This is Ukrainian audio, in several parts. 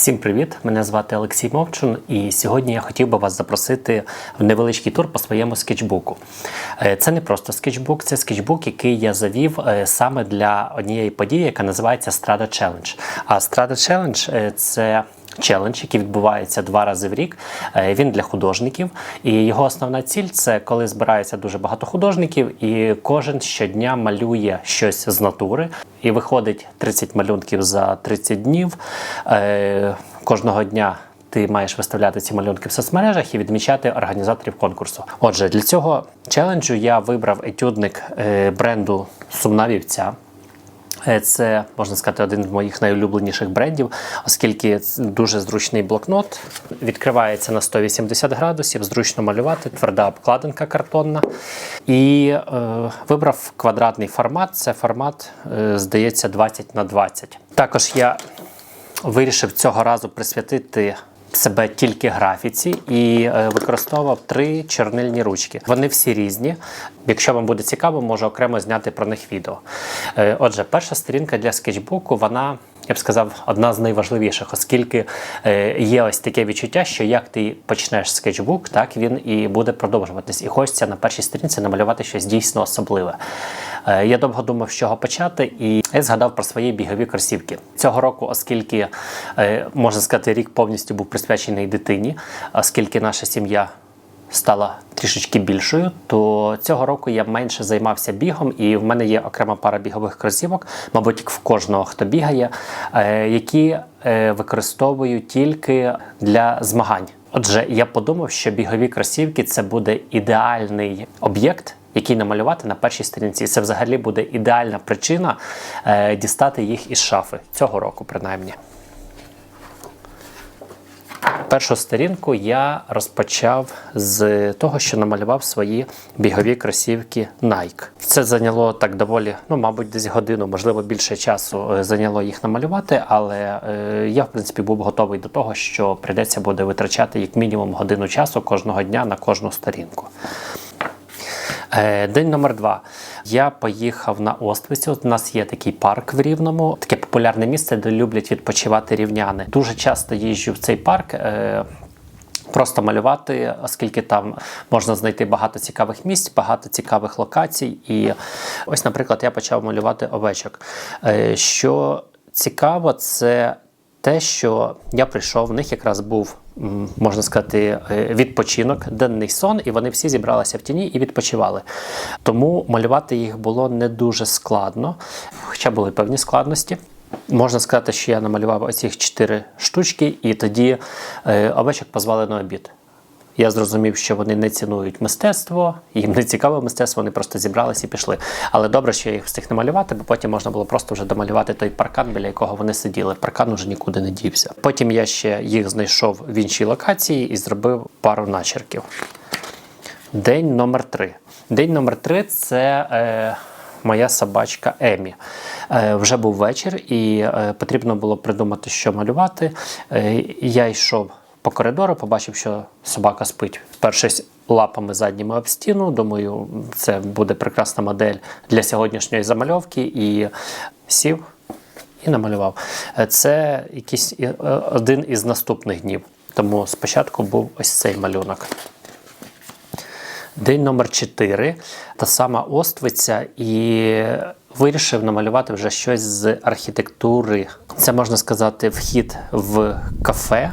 Всім привіт! Мене звати Олексій Мовчун, і сьогодні я хотів би вас запросити в невеличкий тур по своєму скетчбуку. Е, Це не просто скетчбук, це скетчбук, який я завів е, саме для однієї події, яка називається Strada Challenge. А Strada Challenge е, це челендж, який відбувається два рази в рік. Е, Він для художників, і його основна ціль це коли збирається дуже багато художників, і кожен щодня малює щось з натури. І виходить 30 малюнків за 30 днів. Е, Кожного дня. Ти маєш виставляти ці малюнки в соцмережах і відмічати організаторів конкурсу. Отже, для цього челенджу я вибрав етюдник е, бренду Сумна вівця. Е, Це можна сказати один з моїх найулюбленіших брендів, оскільки дуже зручний блокнот. Відкривається на 180 градусів, зручно малювати, тверда обкладинка картонна. І е, вибрав квадратний формат. Це формат, е, здається, 20 на 20. Також я вирішив цього разу присвятити. Себе тільки графіці і е, використовував три чорнильні ручки. Вони всі різні. Якщо вам буде цікаво, можу окремо зняти про них відео. Е, отже, перша сторінка для скетчбуку, вона, я б сказав, одна з найважливіших, оскільки е, є ось таке відчуття, що як ти почнеш скетчбук, так він і буде продовжуватись. І хочеться на першій сторінці намалювати щось дійсно особливе. Е, Я довго думав, з чого почати, і я згадав про свої бігові кросівки. Цього року, оскільки е, можна сказати, рік повністю був присвячений дитині, оскільки наша сім'я стала трішечки більшою, то цього року я менше займався бігом, і в мене є окрема пара бігових кросівок, мабуть, в кожного, хто бігає, е, які е, використовую тільки для змагань. Отже, я подумав, що бігові кросівки це буде ідеальний об'єкт, який намалювати на першій сторінці. Це взагалі буде ідеальна причина е, дістати їх із шафи цього року, принаймні. Першу сторінку я розпочав з того, що намалював свої бігові кросівки Nike. Це зайняло так доволі, ну, мабуть, десь годину, можливо, більше часу е, зайняло їх намалювати, але е, я, в принципі, був готовий до того, що прийдеться буде витрачати як мінімум годину часу кожного дня на кожну сторінку. Е, День номер два. Я поїхав на Оствицю. У нас є такий парк в Рівному, таке популярне місце, де люблять відпочивати рівняни. Дуже часто їжджу в цей парк. е, Просто малювати, оскільки там можна знайти багато цікавих місць, багато цікавих локацій. І ось, наприклад, я почав малювати овечок. Е, Що цікаво, це те, що я прийшов, в них якраз був, можна сказати, е, відпочинок, денний сон, і вони всі зібралися в тіні і відпочивали. Тому малювати їх було не дуже складно, хоча були певні складності. Можна сказати, що я намалював оці чотири штучки, і тоді е, овечок позвали на обід. Я зрозумів, що вони не цінують мистецтво, їм не цікаве мистецтво, вони просто зібралися і пішли. Але добре, що я їх встиг намалювати, бо потім можна було просто вже домалювати той паркан, біля якого вони сиділи. Паркан уже нікуди не дівся. Потім я ще їх знайшов в іншій локації і зробив пару начерків. День номер три. День номер три це е, моя собачка Емі. Е, вже був вечір, і е, потрібно було придумати, що малювати. Е, я йшов по коридору, побачив, що собака спить, впершись лапами задніми об стіну. Думаю, це буде прекрасна модель для сьогоднішньої замальовки. І сів і намалював. Це якийсь е, один із наступних днів. Тому спочатку був ось цей малюнок. День номер 4 та сама Оствиця, і вирішив намалювати вже щось з архітектури. Це можна сказати вхід в кафе,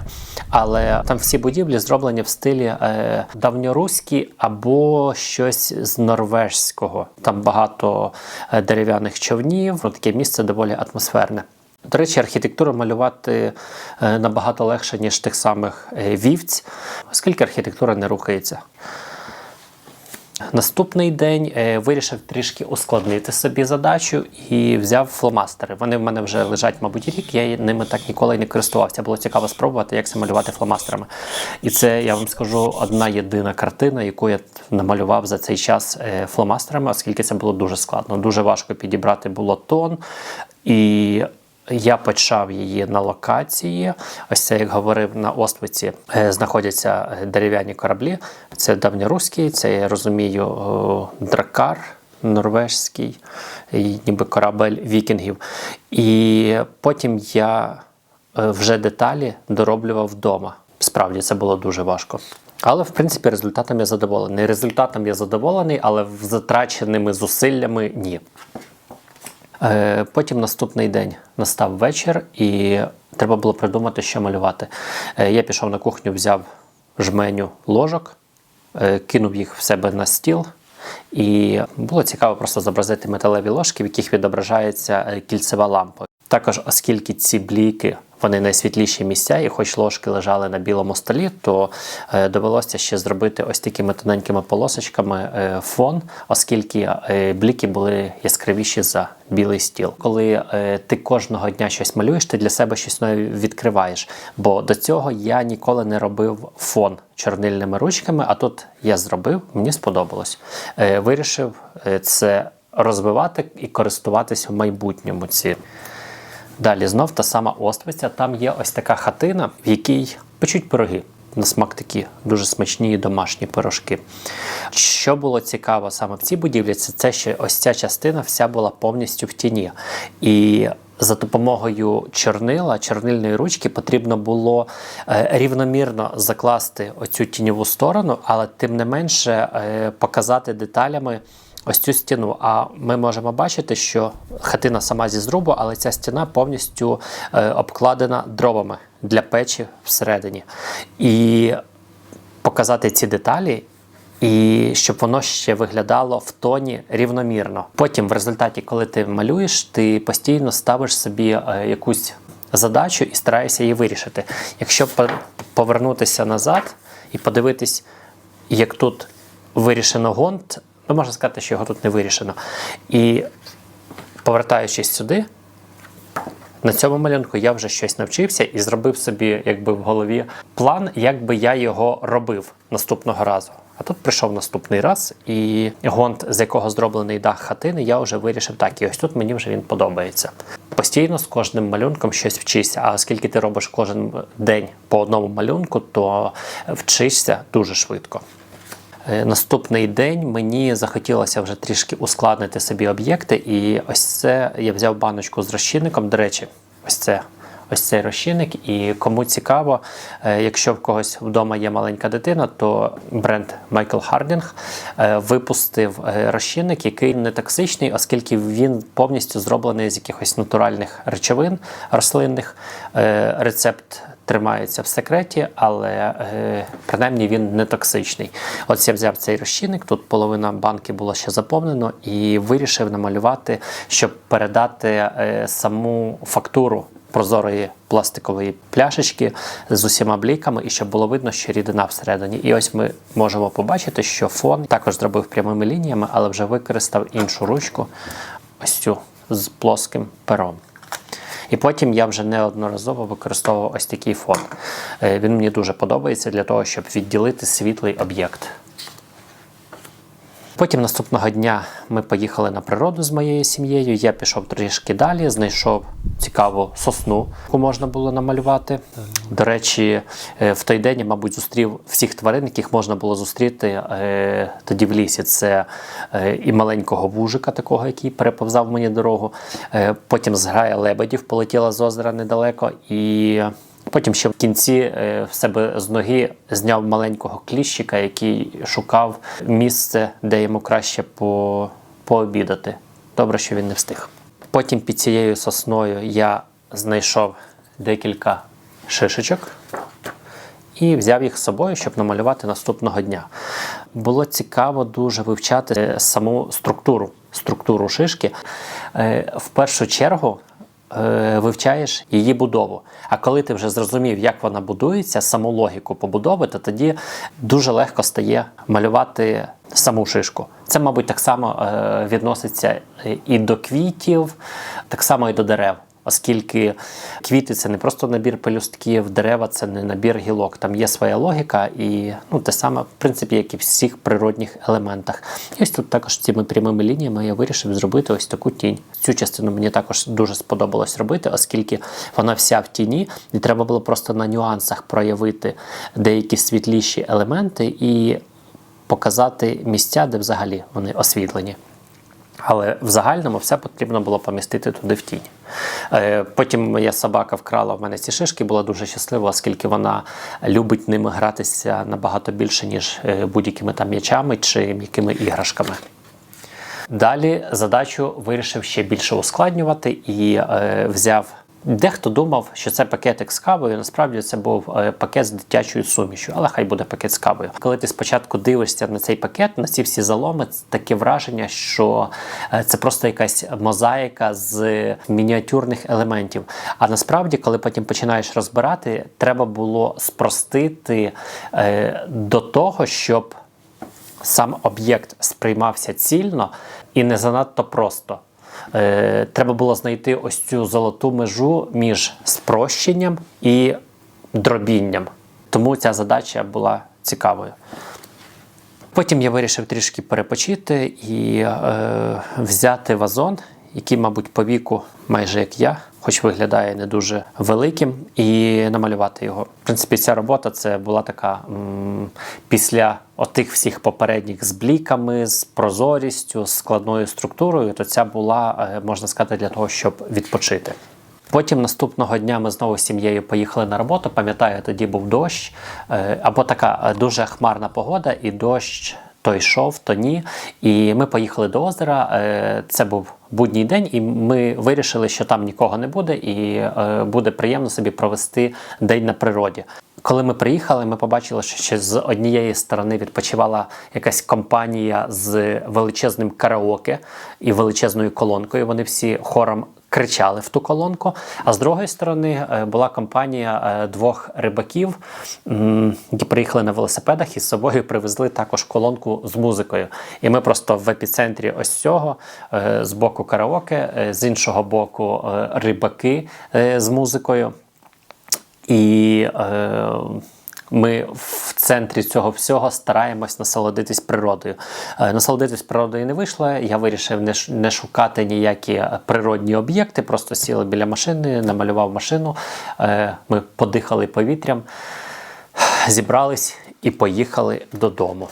але там всі будівлі зроблені в стилі е, давньоруські або щось з норвежського. Там багато е, дерев'яних човнів, таке місце доволі атмосферне. До речі, архітектуру малювати е, набагато легше, ніж тих самих е, вівць, оскільки архітектура не рухається. Наступний день е, вирішив трішки ускладнити собі задачу і взяв фломастери. Вони в мене вже лежать, мабуть, рік. Я ними так ніколи не користувався. Було цікаво спробувати, як це малювати фломастерами. І це я вам скажу одна єдина картина, яку я намалював за цей час е, фломастерами, оскільки це було дуже складно. Дуже важко підібрати було тон. І я почав її на локації. Ось це, як говорив, на Оствиці е, знаходяться е, дерев'яні кораблі. Це давньоруський, це я розумію дракар норвежський, ніби корабель вікінгів. І потім я е, вже деталі дороблював вдома. Справді це було дуже важко. Але в принципі результатом я задоволений. Результатом я задоволений, але затраченими зусиллями ні. Е, Потім наступний день настав вечір, і треба було придумати, що малювати. Е, Я пішов на кухню, взяв жменю ложок, е, кинув їх в себе на стіл. І було цікаво просто зобразити металеві ложки, в яких відображається кільцева лампа. Також, оскільки ці бліки вони найсвітліші місця, і хоч ложки лежали на білому столі, то е, довелося ще зробити ось такими тоненькими полосочками е, фон, оскільки е, бліки були яскравіші за білий стіл. Коли ти кожного дня щось малюєш, ти для себе щось нове відкриваєш. Бо до цього я ніколи не робив фон чорнильними ручками, а тут я зробив, мені сподобалось. Вирішив це розвивати і користуватися в майбутньому. Ці Далі знов та сама Оствиця. Там є ось така хатина, в якій печуть пироги. На смак такі дуже смачні і домашні пирожки. Що було цікаво саме в цій будівлі, це те, що ось ця частина вся була повністю в тіні. І за допомогою чорнила, чорнильної ручки потрібно було е, рівномірно закласти оцю тіньову сторону, але тим не менше е, показати деталями ось цю стіну. А ми можемо бачити, що хатина сама зі зрубу, але ця стіна повністю е, обкладена дровами для печі всередині. І показати ці деталі. І щоб воно ще виглядало в тоні рівномірно. Потім, в результаті, коли ти малюєш, ти постійно ставиш собі е, якусь задачу і стараєшся її вирішити. Якщо по- повернутися назад і подивитись, як тут вирішено гонт, ну можна сказати, що його тут не вирішено. І повертаючись сюди, на цьому малюнку я вже щось навчився і зробив собі якби в голові план, як би я його робив наступного разу. А тут прийшов наступний раз, і гонт, з якого зроблений дах хатини, я вже вирішив так. І ось тут мені вже він подобається. Постійно з кожним малюнком щось вчишся. А оскільки ти робиш кожен день по одному малюнку, то вчишся дуже швидко. Е, Наступний день мені захотілося вже трішки ускладнити собі об'єкти, і ось це я взяв баночку з розчинником. До речі, ось це. Ось цей розчинник, і кому цікаво, е, якщо в когось вдома є маленька дитина, то бренд Michael Harding е, випустив розчинник, який не токсичний, оскільки він повністю зроблений з якихось натуральних речовин рослинних. Рецепт тримається в секреті, але е, принаймні він не токсичний. От я взяв цей розчинник, тут половина банки було ще заповнено, і вирішив намалювати, щоб передати е, саму фактуру прозорої пластикової пляшечки з усіма бліками, і щоб було видно, що рідина всередині. І ось ми можемо побачити, що фон також зробив прямими лініями, але вже використав іншу ручку, ось цю з плоским пером. І потім я вже неодноразово використовував ось такий фон. Е, Він мені дуже подобається для того, щоб відділити світлий об'єкт. Потім наступного дня ми поїхали на природу з моєю сім'єю. Я пішов трішки далі, знайшов цікаву сосну, яку можна було намалювати. До речі, е, в той день мабуть, зустрів всіх тварин, яких можна було зустріти е, тоді в лісі. Це е, і маленького вужика, такого, який переповзав мені дорогу. Потім зграя лебедів полетіла з озера недалеко. І Потім ще в кінці е, в себе з ноги зняв маленького кліщика, який шукав місце, де йому краще по, пообідати. Добре, що він не встиг. Потім під цією сосною я знайшов декілька шишечок і взяв їх з собою, щоб намалювати наступного дня. Було цікаво дуже вивчати е, саму структуру, структуру шишки. Е, В першу чергу вивчаєш її будову. А коли ти вже зрозумів, як вона будується, саму логіку побудови, то тоді дуже легко стає малювати саму шишку. Це, мабуть, так само е, відноситься і до квітів, так само і до дерев. Оскільки квіти це не просто набір пелюстків, дерева це не набір гілок. Там є своя логіка, і ну, те саме, в принципі, як і в всіх природних елементах. І ось тут також цими прямими лініями я вирішив зробити ось таку тінь. Цю частину мені також дуже сподобалось робити, оскільки вона вся в тіні, і треба було просто на нюансах проявити деякі світліші елементи і показати місця, де взагалі вони освітлені. Але в загальному все потрібно було помістити туди в тінь. Е, Потім моя собака вкрала в мене ці шишки, була дуже щаслива, оскільки вона любить ними гратися набагато більше, ніж е, будь-якими там м'ячами чи м'якими іграшками. Далі задачу вирішив ще більше ускладнювати і е, взяв. Дехто думав, що це пакетик з кавою. Насправді це був е, пакет з дитячою сумішю, але хай буде пакет з кавою. Коли ти спочатку дивишся на цей пакет, на ці всі заломи, таке враження, що е, це просто якась мозаїка з мініатюрних елементів. А насправді, коли потім починаєш розбирати, треба було спростити е, до того, щоб сам об'єкт сприймався цільно і не занадто просто. Е, треба було знайти ось цю золоту межу між спрощенням і дробінням. Тому ця задача була цікавою. Потім я вирішив трішки перепочити і е, взяти вазон, який, мабуть, по віку, майже як я, хоч виглядає не дуже великим, і намалювати його. В принципі, ця робота це була така м, після отих всіх попередніх з бліками, з прозорістю, з складною структурою, то ця була, е, можна сказати, для того, щоб відпочити. Потім наступного дня ми знову з сім'єю поїхали на роботу. Пам'ятаю, тоді був дощ е, або така е, дуже хмарна погода, і дощ то йшов, то ні. І ми поїхали до озера. Е, Це був будній день, і ми вирішили, що там нікого не буде, і е, буде приємно собі провести день на природі. Коли ми приїхали, ми побачили, що ще з однієї сторони відпочивала якась компанія з величезним караоке і величезною колонкою. Вони всі хором кричали в ту колонку. А з другої сторони е, була компанія е, двох рибаків, які приїхали на велосипедах і з собою привезли також колонку з музикою. І ми просто в епіцентрі ось цього е, з боку караоке, з іншого боку рибаки з музикою. І е, ми в центрі цього всього стараємось насолодитись природою. Е, насолодитись природою не вийшло. Я вирішив не, шукати ніякі природні об'єкти, просто сіли біля машини, намалював машину. Е, ми подихали повітрям, зібрались і поїхали додому.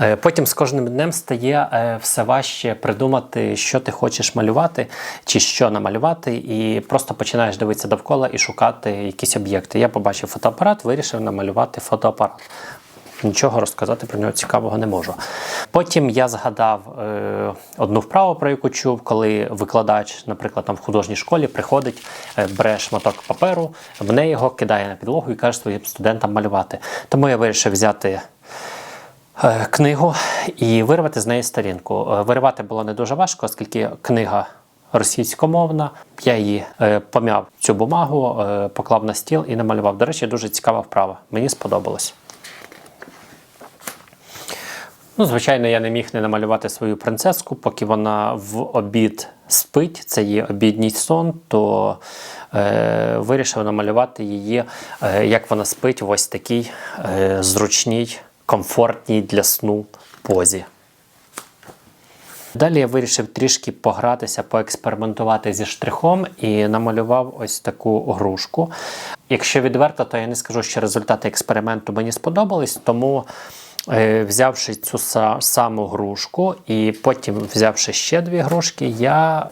Е, Потім з кожним днем стає е, все важче придумати, що ти хочеш малювати чи що намалювати, і просто починаєш дивитися довкола і шукати якісь об'єкти. Я побачив фотоапарат, вирішив намалювати фотоапарат. Нічого розказати про нього цікавого не можу. Потім я згадав е, одну вправу, про яку чув, коли викладач, наприклад, там в художній школі приходить, е, бере шматок паперу, в неї його кидає на підлогу і каже своїм студентам малювати. Тому я вирішив взяти книгу і вирвати з неї сторінку. Е, Виривати було не дуже важко, оскільки книга російськомовна. Я її е, пом'яв цю бумагу, е, поклав на стіл і намалював. До речі, дуже цікава вправа. Мені сподобалось. Ну, звичайно, я не міг не намалювати свою принцеску, поки вона в обід спить, це є обідній сон, то е, вирішив намалювати її, е, як вона спить в ось такій е, зручній, комфортній для сну позі. Далі я вирішив трішки погратися, поекспериментувати зі штрихом і намалював ось таку грушку. Якщо відверто, то я не скажу, що результати експерименту мені сподобались, тому взявши цю саму грушку і потім взявши ще дві грушки, я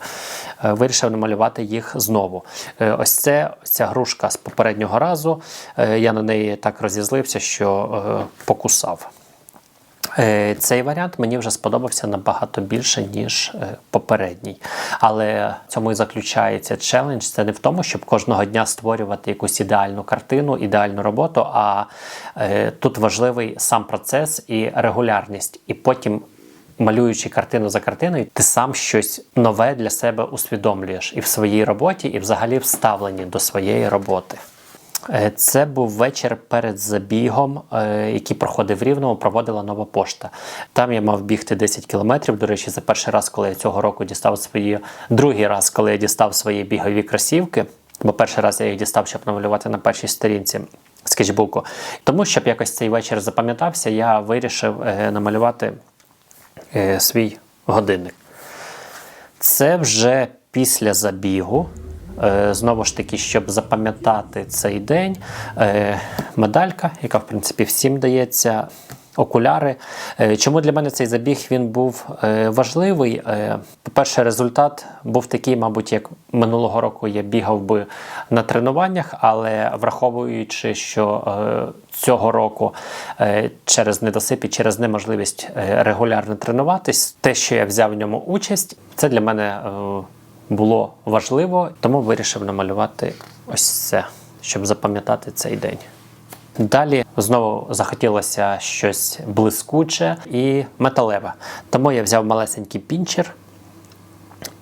е, вирішив намалювати їх знову. Е, ось це ця грушка з попереднього разу. Е, я на неї так розізлився, що е, покусав. Е, Цей варіант мені вже сподобався набагато більше, ніж е, попередній. Але в цьому і заключається челендж. Це не в тому, щоб кожного дня створювати якусь ідеальну картину, ідеальну роботу. А е, тут важливий сам процес і регулярність. І потім, малюючи картину за картиною, ти сам щось нове для себе усвідомлюєш і в своїй роботі, і взагалі в до своєї роботи. Е, Це був вечір перед забігом, е, який проходив в Рівному, проводила нова пошта. Там я мав бігти 10 кілометрів. До речі, це перший раз, коли я цього року дістав свої другий раз, коли я дістав свої бігові кросівки. Бо перший раз я їх дістав, щоб намалювати на першій сторінці скетчбуку. Тому, щоб якось цей вечір запам'ятався, я вирішив е, намалювати свій годинник. Це вже після забігу. Е, Знову ж таки, щоб запам'ятати цей день, е, медалька, яка в принципі всім дається. окуляри. Е, Чому для мене цей забіг він був важливий? По-перше, результат був такий, мабуть, як минулого року я бігав би на тренуваннях, але враховуючи, що цього року через недосип і через неможливість регулярно тренуватись, те, що я взяв в ньому участь, це для мене було важливо, тому вирішив намалювати ось це, щоб запам'ятати цей день. Далі знову захотілося щось блискуче і металеве. Тому я взяв малесенький пінчер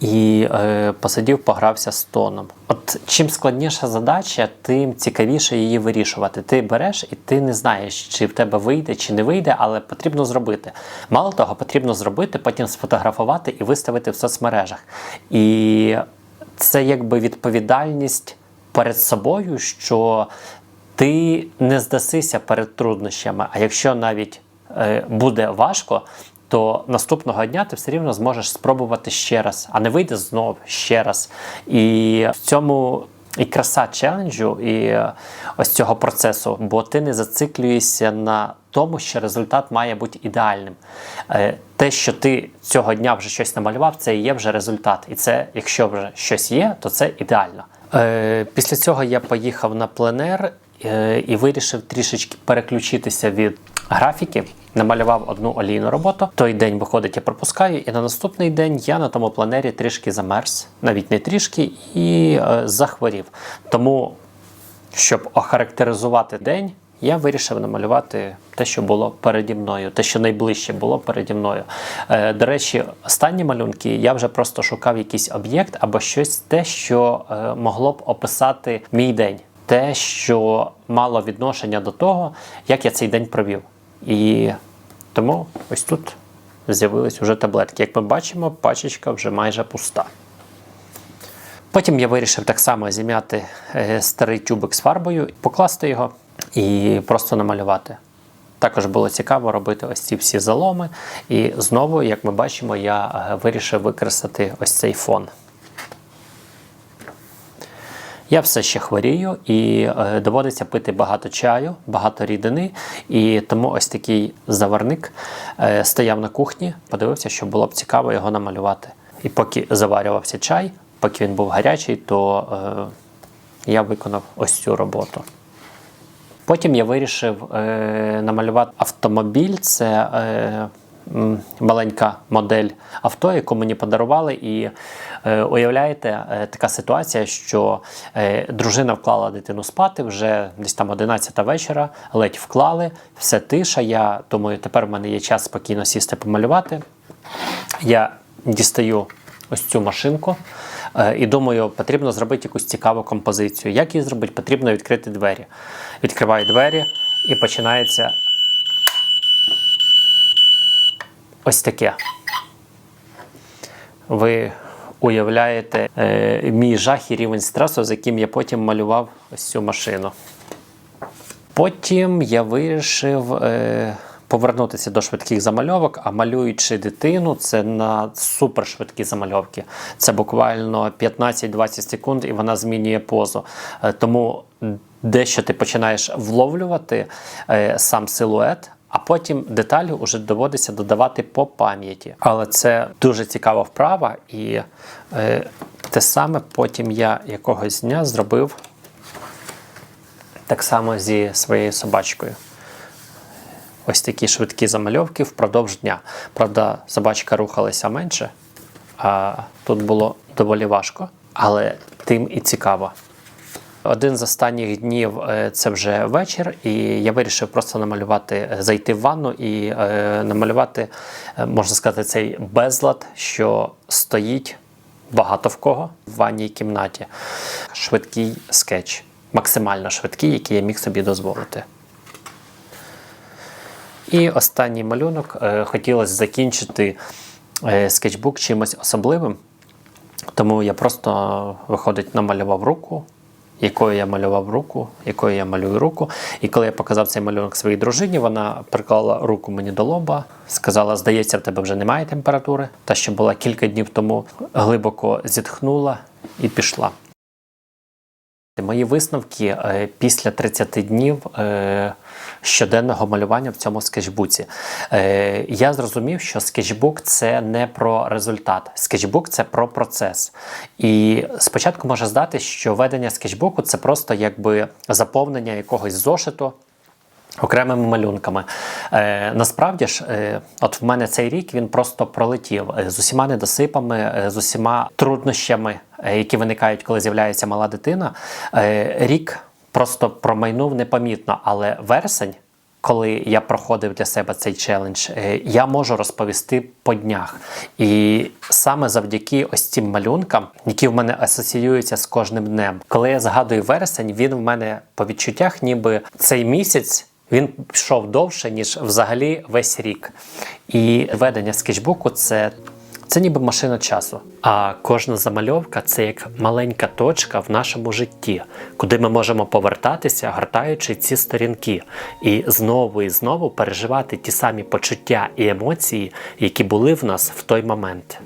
і е, посидів, погрався з тоном. От чим складніша задача, тим цікавіше її вирішувати. Ти береш і ти не знаєш, чи в тебе вийде, чи не вийде, але потрібно зробити. Мало того, потрібно зробити, потім сфотографувати і виставити в соцмережах. І це якби відповідальність перед собою, що ти не здасися перед труднощами. А якщо навіть е, буде важко, то наступного дня ти все рівно зможеш спробувати ще раз, а не вийде знов ще раз. І в цьому і краса челенджу, і е, ось цього процесу, бо ти не зациклюєшся на тому, що результат має бути ідеальним. Е, Те, що ти цього дня вже щось намалював, це і є вже результат. І це, якщо вже щось є, то це ідеально. Е, Після цього я поїхав на пленер і вирішив трішечки переключитися від графіки. Намалював одну олійну роботу. Той день виходить, я пропускаю, і на наступний день я на тому планері трішки замерз, навіть не трішки, і е, захворів. Тому, щоб охарактеризувати день, я вирішив намалювати те, що було переді мною, те, що найближче було переді мною. Е, до речі, останні малюнки я вже просто шукав якийсь об'єкт або щось те, що е, могло б описати мій день, те, що мало відношення до того, як я цей день провів. І тому ось тут з'явились вже таблетки. Як ми бачимо, пачечка вже майже пуста. Потім я вирішив так само зім'яти е, старий тюбик з фарбою, покласти його і просто намалювати. Також було цікаво робити ось ці всі заломи. І знову, як ми бачимо, я е, вирішив використати ось цей фон. Я все ще хворію і е, доводиться пити багато чаю, багато рідини. І тому ось такий заварник е, стояв на кухні, подивився, що було б цікаво його намалювати. І поки заварювався чай, поки він був гарячий, то е, я виконав ось цю роботу. Потім я вирішив намалювати автомобіль. Це маленька модель авто, яку мені подарували. І е, уявляєте, е, така ситуація, що е, дружина вклала дитину спати вже десь там 11 вечора, ледь вклали, все тиша. Я думаю, тепер в мене є час спокійно сісти помалювати. Я дістаю ось цю машинку. е, І думаю, потрібно зробити якусь цікаву композицію. Як її зробити? Потрібно відкрити двері. Відкриваю двері і починається ось таке. Ви уявляєте е, мій жах і рівень стресу, з яким я потім малював ось цю машину. Потім я вирішив е, повернутися до швидких замальовок, а малюючи дитину, це на супершвидкі замальовки. Це буквально 15-20 секунд, і вона змінює позу. Е, тому дещо ти починаєш вловлювати е, сам силует. А потім деталі вже доводиться додавати по пам'яті. Але це дуже цікава вправа, і е, те саме потім я якогось дня зробив так само зі своєю собачкою. Ось такі швидкі замальовки впродовж дня. Правда, собачка рухалася менше, а тут було доволі важко, але тим і цікаво. Один з останніх днів е, це вже вечір, і я вирішив просто намалювати, е, зайти в ванну і е, намалювати, можна сказати, цей безлад, що стоїть багато в кого в ванній кімнаті. Швидкий скетч, максимально швидкий, який я міг собі дозволити. І останній малюнок хотілося закінчити скетчбук чимось особливим. Тому я просто, виходить, намалював руку, якою я малював руку, якою я малюю руку. І коли я показав цей малюнок своїй дружині, вона приклала руку мені до лоба, сказала: здається, в тебе вже немає температури. Та що була кілька днів тому, глибоко зітхнула і пішла. Мої висновки е, після 30 днів е, щоденного малювання в цьому скетчбуці. Е, я зрозумів, що скетчбук це не про результат. Скетчбук це про процес. І спочатку може здатися, що ведення скетчбуку це просто якби заповнення якогось зошиту. Окремими малюнками. Е, насправді ж, е, от в мене цей рік він просто пролетів е, з усіма недосипами, е, з усіма труднощами, е, які виникають, коли з'являється мала дитина. Е, рік просто промайнув непомітно, але вересень. Коли я проходив для себе цей челендж, я можу розповісти по днях. І саме завдяки ось цим малюнкам, які в мене асоціюються з кожним днем. Коли я згадую вересень, він в мене по відчуттях, ніби цей місяць він пішов довше, ніж взагалі весь рік. І ведення скетчбуку це. Це ніби машина часу. А кожна замальовка це як маленька точка в нашому житті, куди ми можемо повертатися, гортаючи ці сторінки, і знову і знову переживати ті самі почуття і емоції, які були в нас в той момент.